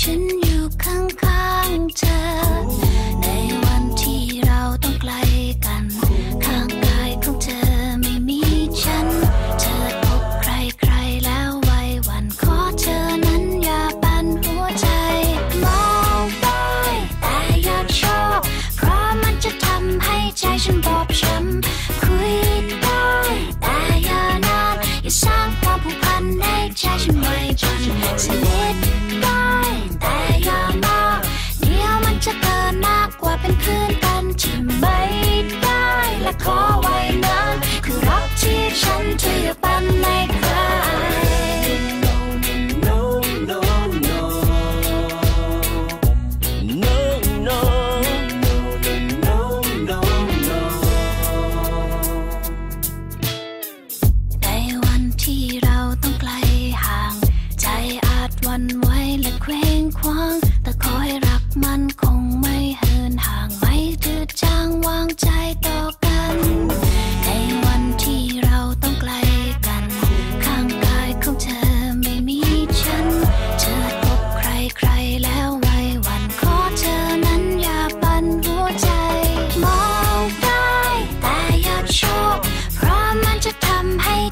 ฉันอยู่ข้างๆเธอ ในวันที่เราต้องไกลกัน ข้างกายของเธอไม่มีฉัน เธอพบใครๆแล้วไว้วันขอเธอนั้นอย่าปั่นหัวใจ มองไปแต่อย่าชอบ เพราะมันจะทำให้ใจฉันบอบช้ำ อนกันที่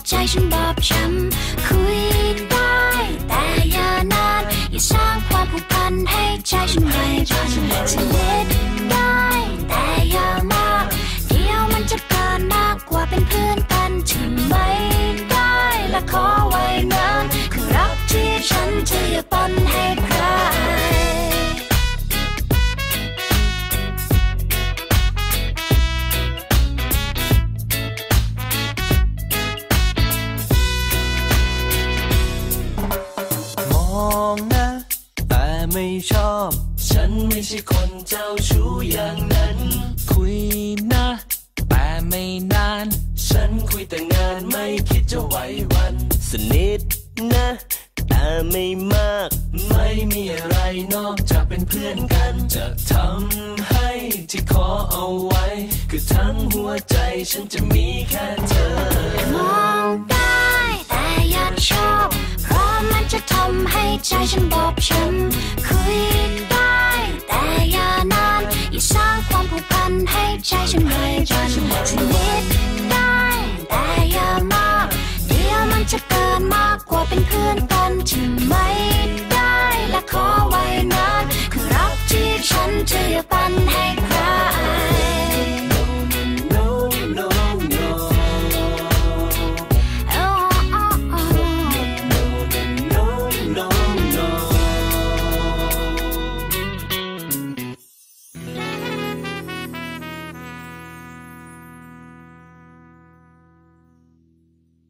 ใจฉันบอบช้ำคุยได้แต่อย่านาน อย่าสร้างความผูกพันให้ใจฉันไร้บันสนิทได้ ไม่ใช่คนเจ้าชู้อย่างนั้น คุยนะ แต่ไม่นาน ฉันคุยแต่งานไม่คิดจะไหว้วัน สนิทนะ แต่ไม่มาก ไม่มีอะไรนอกจากเป็นเพื่อนกัน จะทำให้ที่ขอเอาไว้ คือทั้งหัวใจฉันจะมีแค่เธอ มองได้แต่อย่าชอบ เพราะมันจะทำให้ใจฉันบอบช้ำคุย ใช่ฉันไม่จนสนิดได้แต่อย่ามาเดี๋ยวมันจะเกินมากกว่าเป็นเพื่อนกันใช่ไหม